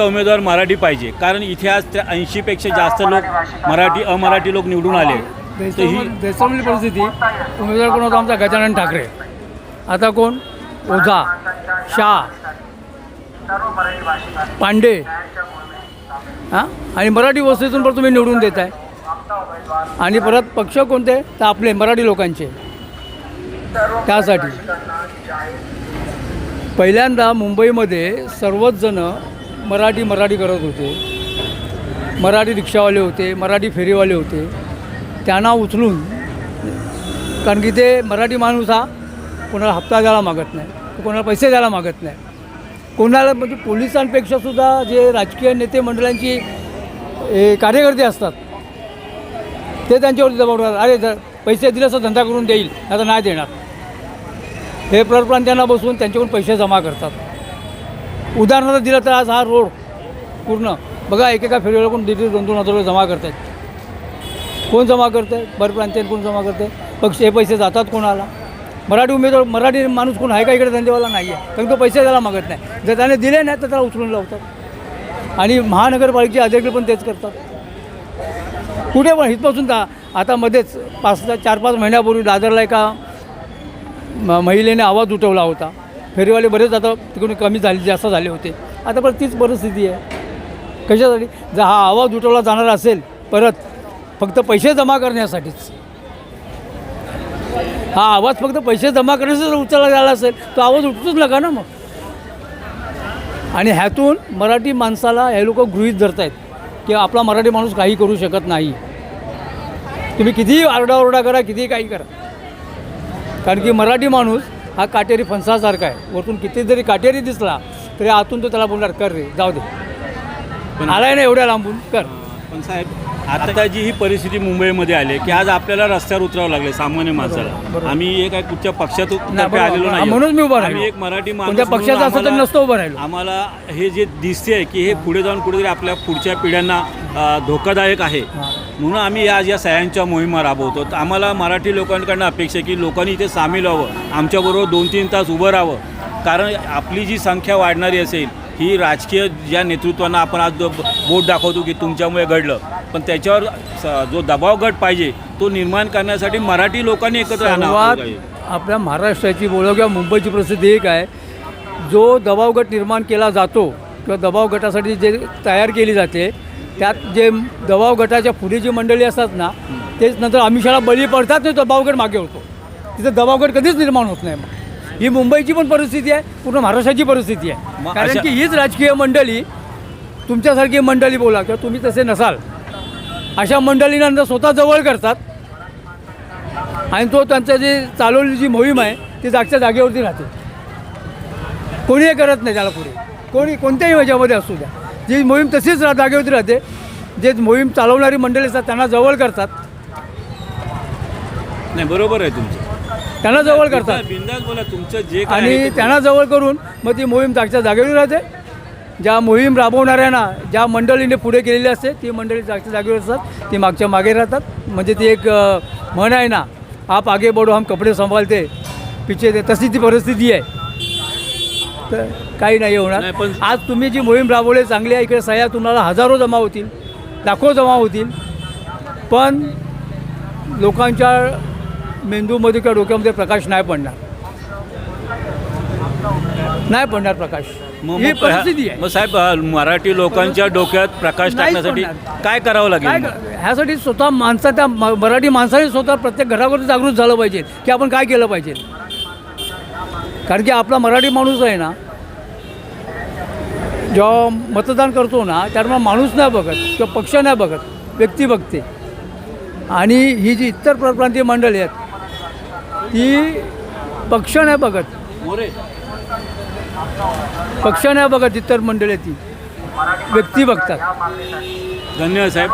आमचा उमेदवार मराठी पाहिजे. कारण इथे आज त्या ऐंशीपेक्षा जास्त लोक मराठी अमराठी लोक निवडून आले. तर ही देशमली परिस्थिती उमेदवार कोण होता आमचा? गजानन ठाकरे. आता कोण? ओझा शाह पांडे. हां? आणि मराठी वस्तीतून पण तुम्ही निवडून देत आहे आणि परत पक्ष कोणते? तर आपले मराठी लोकांचे. त्यासाठी. पहिल्यांदा मुंबईमध्ये सर्वच जण मराठी मराठी करत होते. मराठी रिक्षावाले होते मराठी फेरीवाले होते. त्यांना उचलून कारण की ते मराठी माणूस हा कोणाला हप्ता द्यायला मागत नाही कोणाला पैसे द्यायला मागत नाही. कोणाला म्हणजे पोलिसांपेक्षा सुद्धा जे राजकीय नेते मंडळांची कार्यकर्ते असतात ते त्यांच्यावरती दबाव टाकतात अरे जर पैसे दिले तर धंदा करून देईल आता नाही देणार. हे परप्रांत्यांना बसून त्यांच्याकडून पैसे जमा करतात. उदाहरणार्थ दिलं तर आज हा रोड पूर्ण. बघा एकेका फेरीला कोण दीड दोन दोन हजार रुपये जमा करतात कोण जमा करते परप्रांतीय कोण जमा करते पक्ष हे पैसे जातात कोणाला? मराठी उमेदवार मराठी माणूस कोण आहे का इकडे? धंदेवाला नाही आहे कारण तो पैसे द्यायला मागत नाही. जर त्याने दिले नाही तर त्याला उचलून लावतात. आणि महानगरपालिकेचे अध्यक्ष पण तेच करतात. कुठे पण इथपासून का? आता मध्येच पाच चार पाच महिन्यापूर्वी दादरला एका म महिलेने आवाज उठवला होता. फेरीवाले बरेच आता तिकडून कमी झाले जास्त झाले होते. आता पण तीच परिस्थिती आहे. कशासाठी? जर हा आवाज उठवला जाणार असेल परत फक्त पैसे जमा करण्यासाठीच. हा आवाज फक्त पैसे जमा करण्यासाठी जर उचलला झाला असेल तो आवाज उठतोच नका ना मग. आणि ह्यातून मराठी माणसाला हे लोक गृहीत धरत आहेत की आपला मराठी माणूस काही करू शकत नाही. तुम्ही कितीही आरडाओरडा करा कितीही काही करा. कारण की मराठी माणूस हा काटेरी फणसासारखा आहे वरतून किती जरी काटेरी दिसला तरी आतून तो त्याला बोलणार कर रे जाऊ दे पण आलाय ना एवढ्या लांबून कर पण साहेब आता जी ही परिस्थिती मुंबईमध्ये आली की आज आपल्याला रस्त्यावर उतरावं लागले सामान्य माणसाला. आम्ही एक कुठच्या पक्षात नाही, तर्फे बरोबर. आलेलो नाही म्हणून मी उभा राहिलो. एक मराठी माणूस पक्षाचं असतं तर नसतं उभं राहिलो. आम्हाला हे जे दिसते की हे पुढे जाऊन कुठेतरी आपल्या पुढच्या पिढ्यांना धोकादायक आहे. म्हणून आम्ही आज या सह्यांच्या मोहिमा राबवतो तर आम्हाला मराठी लोकांकडनं अपेक्षा आहे की लोकांनी इथे सामील व्हावं आमच्याबरोबर दोन तीन तास उभं राहावं कारण आपली जी संख्या वाढणारी असेल ही राजकीय ज्या नेतृत्वांना आपण आज बोट दाखवतो की तुमच्यामुळे घडलं पण त्याच्यावर स- जो दबाव गट पाहिजे तो निर्माण करण्यासाठी मराठी लोकांनी एकत्र राहणं सर्वात आवश्यक आहे. आपल्या महाराष्ट्राची बोलो किंवा मुंबईची परिस्थिती एक आहे जो दबाव गट निर्माण केला जातो किंवा दबाव गटासाठी जे तयार केली जाते त्यात जे दबाव गटाच्या पुढे जी मंडळी असतात ना तेच नंतर आमिषाला बळी पडतात नाही दबाव गट मागे होतो तिथं दबाव गट कधीच निर्माण होत नाही. मग ही मुंबईची पण परिस्थिती आहे पूर्ण महाराष्ट्राची परिस्थिती आहे. कारण की हीच राजकीय मंडळी तुमच्यासारखी मंडळी बोला किंवा तुम्ही तसे नसाल अशा मंडळींना स्वतः जवळ करतात. आणि तो त्यांचं जे चालवलेली जी मोहीम आहे ती जागच्या जागेवरती राहते. कोणीही करत नाही त्याला पुढे. कोणी कोणत्याही ह्याच्यामध्ये असू द्या. जी मोहीम तशीच रा जागेवरती राहते. जे मोहीम चालवणारी मंडळी असतात त्यांना जवळ करतात. नाही बरोबर आहे तुमचं. त्यांना जवळ करतात. बिंदास बोला तुमचं जे आणि त्यांना जवळ करून मग ती मोहीम जागच्या जागेवर राहते. ज्या मोहीम राबवणाऱ्यांना ज्या मंडळीने पुढे केलेली असते ती मंडळी जागच्या जागेवर असतात. ती मागच्या मागे राहतात. म्हणजे ती एक म्हण आहे ना आप आगे बढो हम कपडे सांभाळते पिछे ते तशी ती परिस्थिती आहे. तर काही नाही होणार. नाही, पण- आज तुम्ही जी मोहीम राबवली चांगली आहे इकडे सह्या तुम्हाला हजारो जमा होतील लाखो जमा होतील. पण लोकांच्या मेंदूमध्ये किंवा डोक्यामध्ये प्रकाश नाही पडणार. नाही पडणार प्रकाश. मग- ही मग परिस्थिती आहे. मग साहेब अ, मराठी लोकांच्या डोक्यात प्रकाश टाकण्यासाठी पडणार. काय करावं काय लागेल ह्यासाठी स्वतः माणसा त्या म- मराठी माणसाने स्वतः प्रत्येक घरावरती जागृत झालं पाहिजे की आपण काय केलं पाहिजे? कारण की आपला मराठी माणूस आहे ना जेव्हा मतदान करतो ना त्यामुळे माणूस नाही बघत किंवा पक्ष नाही बघत व्यक्ती बघते. आणि ही जी इतर परप्रांतीय मंडळी आहेत ती पक्ष नाही बघत. पक्ष नाही बघत इतर मंडळी ती. व्यक्ती बघतात. धन्यवाद साहेब.